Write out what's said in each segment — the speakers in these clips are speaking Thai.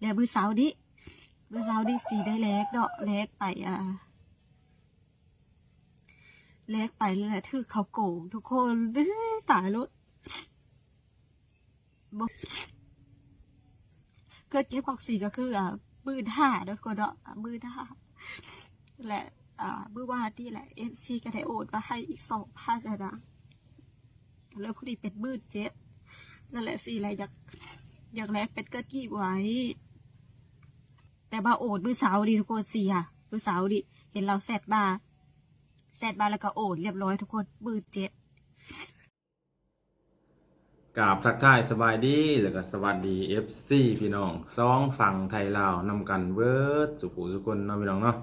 แล้วมือเสาร์นี้มือเสาร์นี้สีได้แลกเนาะแลกไปอ่าแลกไปเลยแหละถือเขาโกงทุกคนเอ้ตายล้วบ่เกิดเก็บของสีก็คืออ่ามือห้าเนาะกคนเนาะอ่ามือห้าและอ่ามือว่าดนี่แหละเอฟซีก็ได้โอนมาให้อีกสองพันแล้วนะแล้วพอดีเป็นมืดเจ็ดนั่นแหละสิอะไรอยากอยากแลกเป็นเกิดกี่ไว้ แต่ว่าโอดมือเสาร์ดีทุกคนสี่ค่ะมือเสาร์ดิเห็นเราแซดบาแซดบาแล้วก็โอดเรียบร้อยทุกคนมืดเจ็ดกราบทักทายสบายดีแล้วก็สวัสดี FC พี่น้องสองฝั่งไทยลาวนำกันเวิร์ดสุขุสุคนเนาะพี่น้องเนาะ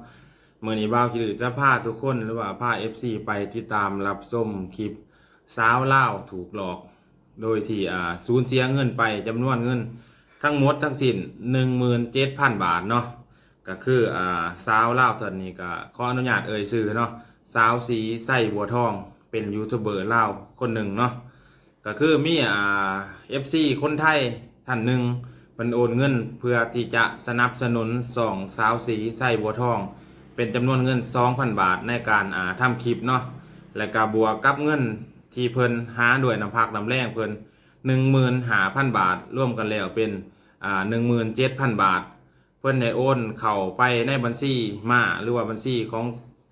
เมื่อนี้บ่าวคิดหรือจะพาทุกคนหรือว่าพา FC ไปติดตามรับส้มคลิปสาวเล่าถูกหลอก โดยที่อ่าสูญเสียเงินไปจำนวนเงิน ทั้งหมดทั้งสิ้น17,000 บาทเนาะก็คืออ่าสาวเล่าตอนนี้ก็ขออนุญาตเอ่ยชื่อเนาะสาวสีไส้บัวทองเป็นยูทูบเบอร์เล่าคนหนึ่งเนาะก็คือมีอ่า FC คนไทยท่านหนึ่งเพิ่นโอนเงินเพื่อที่จะสนับสนุนสองสาวสีไส้บัวทอง เป็นจำนวนเงิน 2,000 บาทในการอ่าทำคลิปเนาะและก็บวกกับเงินที่เพิ่นหาด้วยน้ำพักน้ำแรงเพิ่น 15,000บาทร่วมกันแล้วเป็นอ่า17,000บาท เพิ่อนได้โอนเข้าไปในบัญชีมาหรือว่าบัญชีของ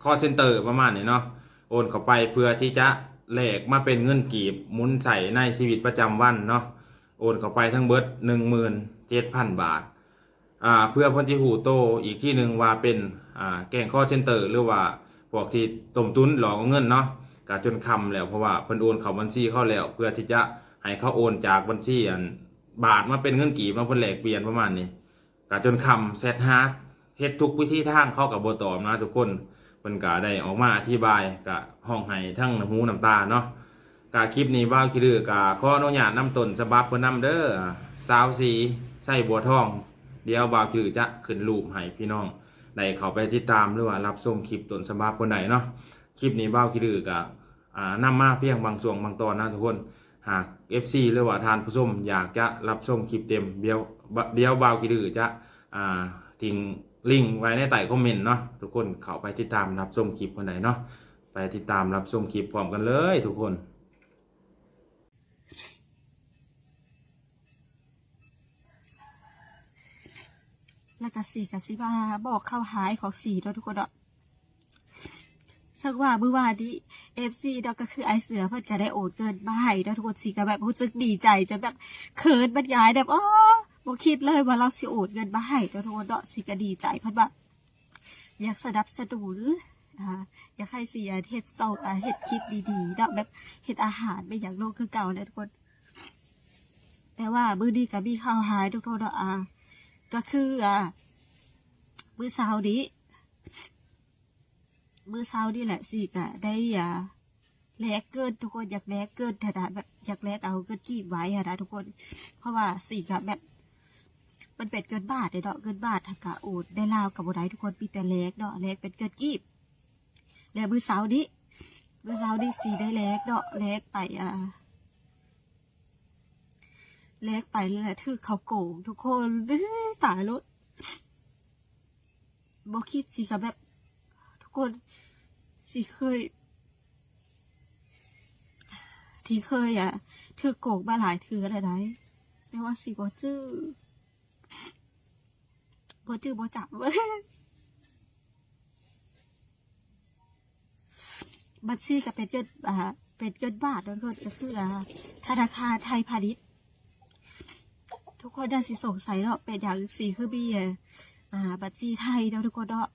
call center ประมาณนี้เนาะโอนเข้าไปเพื่อที่จะแลกมาเป็นเงินกีบมุนใส่ในชีวิตประจำวันเนาะโอนเข้าไปทั้งเบิดหนึ่งหมื่นเจ็ดพันบาทอ่าเพื่อพ้นที่หูโตอีกที่หนึ่งว่าเป็นอ่าแกงข้อเชนเตอร์หรือว่าพวกที่ต้มตุ้นหลอกเงินเนาะกจนคำแล้วเพราะว่าเพิ่นโอนเข้าบัญชีเข้าแล้วเพื่อที่จะ ให้เขาโอนจากบัญชีอันบาทมาเป็นเงินกีบมาเพิ่นแลกเปลี่ยนประมาณนี้กจนคำเซตฮาร์ดเฮ็ดทุกวิธีทางเข้ากับโบตอบนะทุกคนเพิ่นก็ได้ออกมาอธิบายกับห้องไห้ทั้งน้ำหูน้ำตาเนาะกาคลิปนี้บ้าคิดดื้อกาขออนุญาตนำตนฉบับเพิ่นนำเด้อสาวสีใส่บัวทอง เดี๋ยวบ้าวคิดดื้อจะขึ้นรูปให้พี่น้องได้เข้าไปติดตามหรือว่ารับชมคลิปต้นฉบับคนใดเนาะคลิปนี้บ้าคิดดื้อก็อ่านำมาเพียงบางส่วนบางตอนนะทุกคน หาก FC หรือว่าทานผู้ชมอยากจะรับชมคลิปเต็มเดี๋ยวเดี๋ยวบาวคิดดื้อจะอ่าทิ้งลิงก์ไว้ในใต้คอมเมนต์เนาะทุกคนเข้าไปติดตามรับชมคลิปคนไหนเนาะไปติดตามรับชมคลิปพร้อมกันเลยทุกคนแล้วก็สีกับสีว่าบอกเข้าหายของสีด้วยทุกคนเนาะ สักว่าเมื่อวานนี้เอฟซีเนาะก็คือไอเสือเพิ่นก็ได้โอนเกินมาให้เนาะทุกคนสีก็แบบรู้สึกดีใจจนแบบเขินบรรยายแบบอ๋อบ่คิดเลยว่าเราสิโอนเงินมาให้เนาะทุกคนเนาะสีก็ดีใจเพิ่นแบบอยากสนับสนุนอ่าอยากให้เสียเฮ็ดเซาอ่าเฮ็ดคลิปดีๆเนาะแบบเฮ็ดอาหารไม่อยางโลกคือเก่าเลยทุกคน แต่ว่ามื้อนี้ก็มีข้าวหายทุกคนเนาะอ่าก็คืออ่ามื้อเช้านี้ มือเช้านี่แหละสิกะได้อ่าแลกเกินทุกคนอยากแลกเกินแต่ละแบบอยากแลกเอาเกินกีบไว้อะนะทุกคน เพราะว่าสิกะแบบ มันเป็นเกินบาทเนาะเกินบาททากะโอดได้ลาวกับบ่ได้ทุกคนมีแต่แลกเนาะแลกเป็นเกินกีบแล้วมือเช้านี้มือเช้านี้สิได้แลกเนาะแลกไปอ่าแลกไปเลยแหละถือเขาโกงทุกคนตายแล้วบอคิดสิกับแบบ ทุกคน สิเคย ที่เคยอะถือโกงมาหลายถืออะไรได้แต่ว่าสิบอจื้อบอจื้อบอจับเว้ยบัญชีกับเป็นเกินอ่าเป็นเกินบาทแล้วก็จะคืออ่าธนาคารไทยพาณิชย์ ทุกคนน่าสิสงสัยเนาะเป็นอย่างสีคือบีเอ่ออ่า บัตรสีไทยเนาะทุกคนเนาะ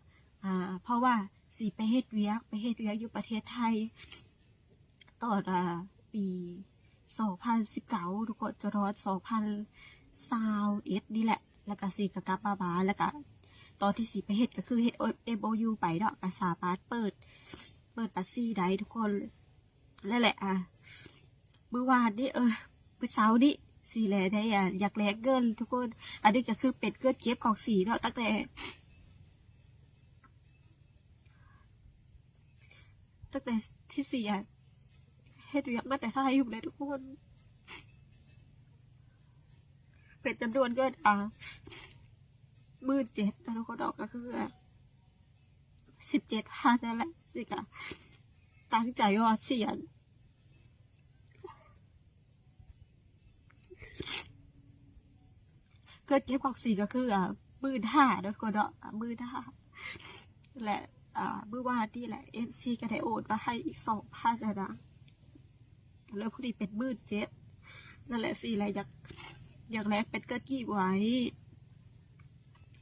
อ่า เพราะว่า สีไปเฮ็ดเวียก ไปเฮ็ดเวียกอยู่ประเทศไทยตอนอ่าปีสองพันสิบเก้าทุกคนจะรอดสองพันสาวเอ็ดนี่แหละ แล้วก็สีกกลับมาบานแล้วก็ตอนที่สีไปเฮ็ดก็คือเฮ็ดเอโอยูไปเนาะก็สามารถเปิด เปิดปัสซี่ได้ทุกคนนั่นแหละอะเมื่อวานนี่เออเมื่อเช้านี้สีแลได้อะอยากแลกเกินทุกคน อันนี้ก็คือเป็นเกินเก็บของสีเนาะตั้งแต่ ตั้งแต่ที่เสี่อะเฮ็ดเรียกมาแต่ไทยอยู่เลยทุกคน เป็นจำนวนเกินอะมืดเจ็ดแล้วทุกคนดอกก็คือสิบเจ็ดพันนั่นแหละสิกะตั้งใจว่าเสียนเกิดเก็บของสีก็คืออ่ามืดห้าแล้วก็เนาะอ่ามืดห้าและ อ่ามือวานนี่แหละเอ็นซีก็ไดโอนมาให้อีกสองพันนะนะแล้วพอดีเป็นมืดเจ็ดนั่นแหละสีอะไรอยากอยากแลกเป็นเกิดกี่ไว้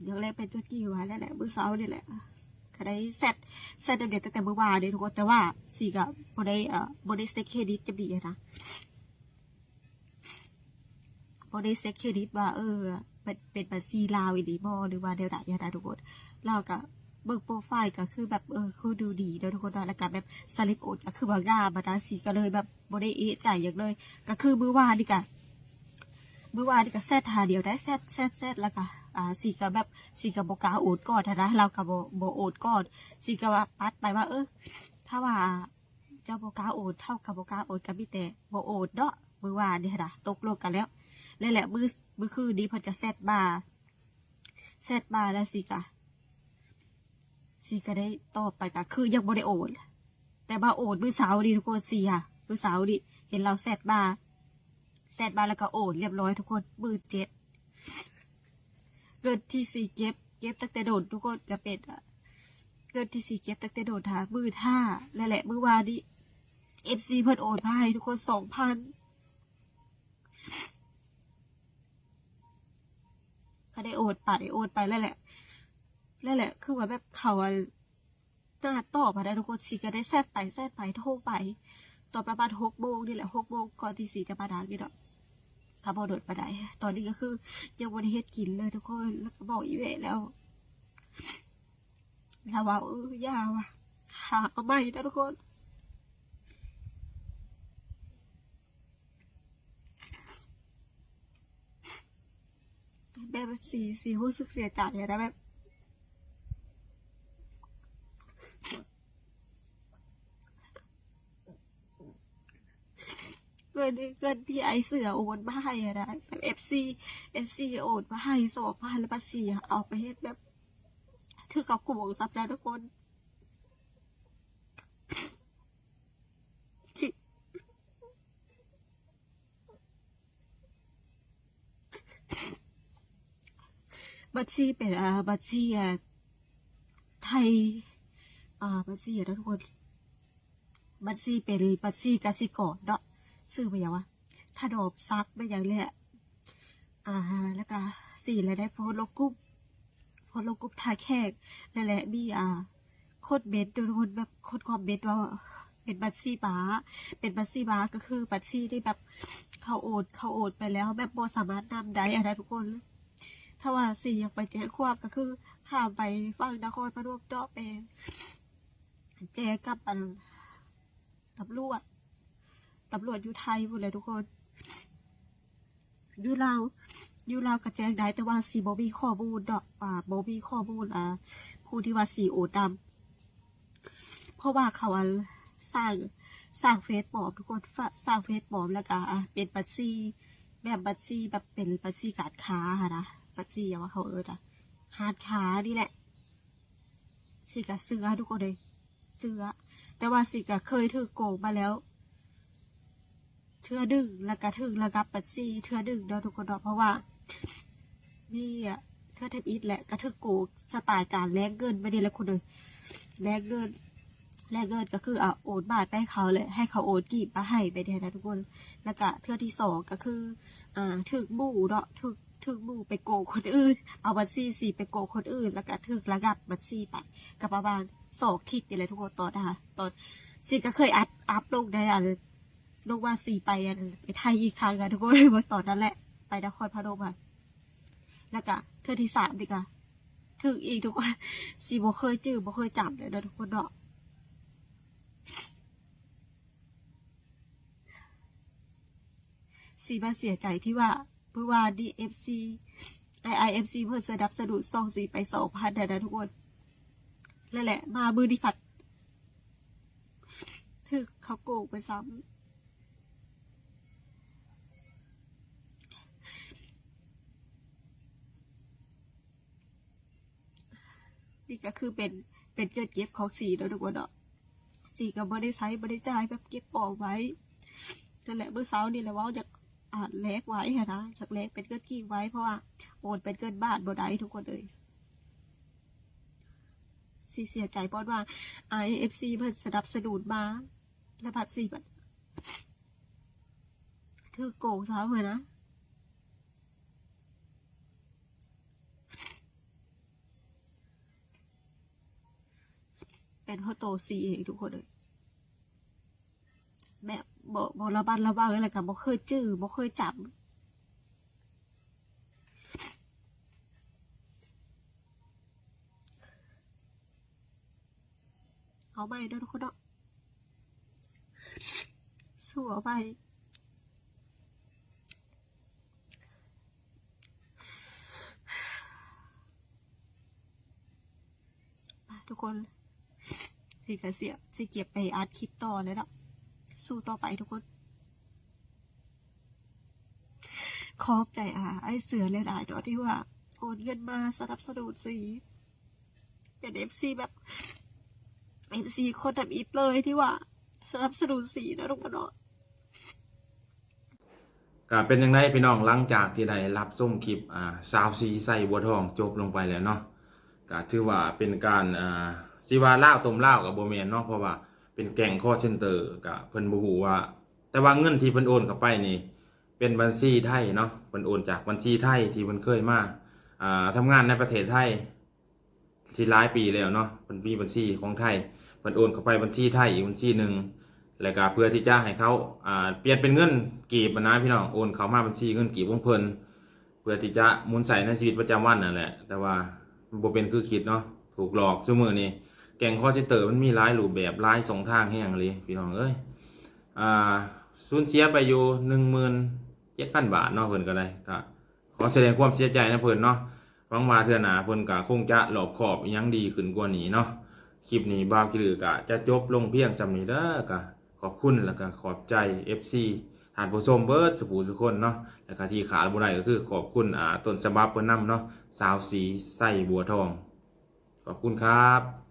อยากแลกเป็นเกิดกี่ไว้แล้วแหละมือเสานี่แหละก็ได้เซตเซตเด็ดตั้งแต่เมื่อวานเลยทุกคนแต่ว่าสี่ก็บ่ได้อ่าบ่ได้เต็กเครดิตจะดีอะนะบได้เซ็กเครดิตว่าเออเป็นเป็นบัญชีลาวอีดีบอหรือว่าเดวดายาดทุกคนเราก็ เบิกโปรไฟล์ก็คือแบบเออคือดูดีเด้อทุกคนเนาะแล้วก็แบบสลิปโอดก็คือว่างามบรรดาสีก็เลยแบบบอได้เอะใจอย่างเลย ก็คือมือวานนี่กะมือวานนี่ก็แซดหาเดียวได้แซดแซดแซดแล้วก็อ่าสีก็แบบสีก็บอกกาโอดกอนนะเราก็บโบโบโอดกอนสีก็ว่าปัดไปว่า เออถ้าว่าเจ้าโบกาโอดเท่ากับโบกาโอดกับพี่แต่บโอดเนาะมือวานนี่ค่ะตกลงกันแล้วแล้วแหละมือมือคือดีเพิ่นก็แซดบาแซดบาแล้วสิกะ สิก็ได้ตอบไปก็คือยังบ่ได้โอนแต่ว่าโอนมือสาร์ดีทุกคนสิค่ะมือสาร์ดิเห็นเราแซดบาแซดบาแล้วก็โอนเรียบร้อยทุกคนมือเจ็ดเกิดที่สี่เก็บ เก็บตั้งแต่โดดทุกคนก็เป็นอะเกิดที่สี่เก็บตั้งแต่โดดหามือท่าแล้วแหละมือวานนี้เอฟซีเพิ่นโอนมาให้ทุกคนสองพันก็ได้โอดไปโอดไปแล้วแหละ แล้วแหละ คือว่าแบบเขาอะหน้าตอบมาได้ทุกคนสีก็ได้แซดไปแซดไปโทรไปตอนประมาณหกโมงนี่แหละหกโมงก่อนที่สีจะมาดังนี่เนาะขับรถไปได้ตอนนี้ก็คือยังวันเฮ็ดกินเลยทุกคนแล้วก็บอกอีเวแล้วแล้วว่าเออยาว่ะหาเอาไม่นะทุกคนแบบสีสีรู้สึกเสียใจนะแบบ เงินเงินที่ไอเสือโอนมาให้อะนะแบบเอฟซีเอฟซีโอนมาให้สองพันแล้วภาษีอะเอาไปเฮ็ดแบบถือกับกลุ่มของซับแล้วทุกคนบัญชีเป็นอ่าบัญชีอ่ไทยอ่าบัญชีอะทุกคนบัญชีเป็นบัญชีกสิกรเนาะ ซื้อไปยังวะถ้าดอกซักไม่อย่างเลยอะอ่าแล้วก็สี่แล้วได้โฟนโลกุ๊ปโฟนโลกุ๊ปทาแขกนั่นแหละมีอ่าโคตรเบ็ดทุกคนแบบโคตรความเบ็ดว่าเป็นบัญชีบ้าเป็นบัญชีบ้าก็คือบัญชีที่แบบเขาโอนเขาโอนไปแล้วแบบโบสามารถนำได้อะนะทุกคน ถ้าว่าสี่อยากไปแจ้งความก็คือข้ามไปฟังนครพนมเจาะเป็นแจ้งกับอันตำรวจ ตำรวจอยู่ไทยหมดเลยทุกคนอยู่ลาวอยู่ลาวก็แจงได้แต่ว่าสีบอบีข้อมูลดอกอ่าบอบีข้อมูลอ่าผู้ที่ว่าสีโอดำเพราะว่าเขาสร้างสร้างเฟซปลอมทุกคนสร้างเฟซปลอมแล้วก็เป็นบัญชีแบบบัญชีแบบเป็นบัญชีการค้าค่ะนะบัญชีอย่างว่าเขาเอิร์ดอะฮาร์ดค้านี่แหละสิกะเสื้อทุกคนเลยเสื้อแต่ว่าสิกะเคยถือโกงมาแล้ว เทือดึงแล้วก็ถึงระงับบัญชีเทือดึงเนาทุกคนเนาเพราะว่านี่อะเทือเทปอีทแหละก็ถือโกสไตล์การแลกเงินไม่ด้แล้วคนเลยแลกเงินแลกเงินก็คืออะโอนบาทไปให้เขาเลยให้เขาโอนกีบมาให้ไปเดีนะทุกคน แล้วก็เทือที่สองก็คือ อ่าถึกหมู่เนาะถึกถึกหมู่ไปโกงคนอื่น เอาบัญชีสีไปโกงคนอื่น แล้วก็ถึกระงับบัญชีไปกับประมาณสองทิศนี่เลยทุกคนตอนนะคะตอนสีก็เคยอัดอัพลงในอัน ลงว่าสี่ไปอันไปไทยอีกครั้งอะทุกคนว่าต่อนนั้นแหละ ไปนครพนมอะแล้วก็เทื่อที่สามดีกว่าถึกอีกทุกคนสี่บ่เคยจื้อบ่เคยจับเลยนะทุกคนเนาะสีมาเสียใจที่ว่าเมื่อวานดีเอฟซีไอไอเอฟซีเพิ่นสนับสนุนซองสีไปสองพันนะทุกคนนั่นแหละ มามือดีขัดถึกเขาโกงไปซ้ำ นี่ก็คือเป็นเป็นเกิดเก็บของสีแล้วทุกคนเนาะสีก็บ่ได้ใช้บ่ได้จ่ายแบบเก็บออกไว้นั่นแหละเมื่อเช้านี่แหละว่าจะอ่านเลขไว้ค่ะนะจากเลขเป็นเกิดกี่ไว้เพราะว่าโอนเป็นเกิดบ้านบ่ได้ทุกคนเลยสีเสียใจเพราะว่า IFC เพิ่นสนับสนุนมาและบัตรสีบัตรถือโกงซะเหมือนนะ เป็นพ่อโตซีเองทุกคนเลยแบบบอกบอกระบัดระวังอะไรกับบอกเคยจื้อบอกเคยจับเอาไปด้วยทุกคนเนาะสู้เอาไปทุกคน สิกระเสียสิเก็บไปอาร์ตคลิปต่อเลยเนาะสู้ต่อไปทุกคนขอบใจอ่าไอเสือเลยหลายเนาะที่ว่าโอนเงินมาสนับสนุนสีเป็นเอฟซีแบบเป็นซีคนแบบอีฟเลยที่ว่าสนับสนุนสีนะทุกคนเนาะก็เป็นยังไงพี่น้องหลังจากที่ได้รับส้มคลิปอ่าสาวสีใส่บัวทองจบลงไปแล้วเนาะก็ถือว่าเป็นการอ่า สิว่าล่าวต้มล่าวกับโบเมนเนาะเพราะว่าเป็นแก่งข้อเซนเตอร์กับเพิ่นบ่ฮู้ว่า แต่ว่าเงินที่เพิ่นโอนเข้าไปนี่ เป็นบัญชีไทยเนาะเพิ่นโอนจากบัญชีไทยที่เพิ่นเคยมาอ่าทำงานในประเทศไทย ที่หลายปีแล้วเนาะเพิ่นมีบัญชีของไทยเพิ่นโอนเข้าไปบัญชีไทยอีกบัญชีหนึ่งแล้วก็เพื่อที่จะให้เขาอ่าเปลี่ยนเป็นเงินกีบนะพี่น้องโอนเข้ามาบัญชีเงินกีบของเพิ่นเพื่อที่จะหมุนใส่ในชีวิตประจำวันนั่นแหละ แต่ว่าบ่เป็นคือคิดเนาะถูกหลอกชั่วมือนี้ แก๊งคอเซนเตอร์มันมีหลายรูปแบบหลายสองทางแห้อย่างเลยพี่น้องเอ้ยอ่าสูญเสียไปอยู่หนึ่งหมื่นเจ็ดพันบาทเนาะเพิ่นก็ได้ก็ขอแสดงความเสียใจนะเพิ่นเนาะหวังว่าเทื่อหนาเพิ่นก็คงจะหลอบขอบยังดีขึ้นกว่านี้เนาะคลิปนี้บ่าวคิดลือกะจะจบลงเพียงสำนี้เด้อกะขอบคุณแล้วก็ขอบใจ FC ทานผู้ชมเบิร์ดสุภูสุคนเนาะแล้วก็ที่ขาดบุไรก็คือขอบคุณอ่าต้นฉบับเพิ่นนำเนาะสาวสีไส้บัวทอง ขอบคุณครับ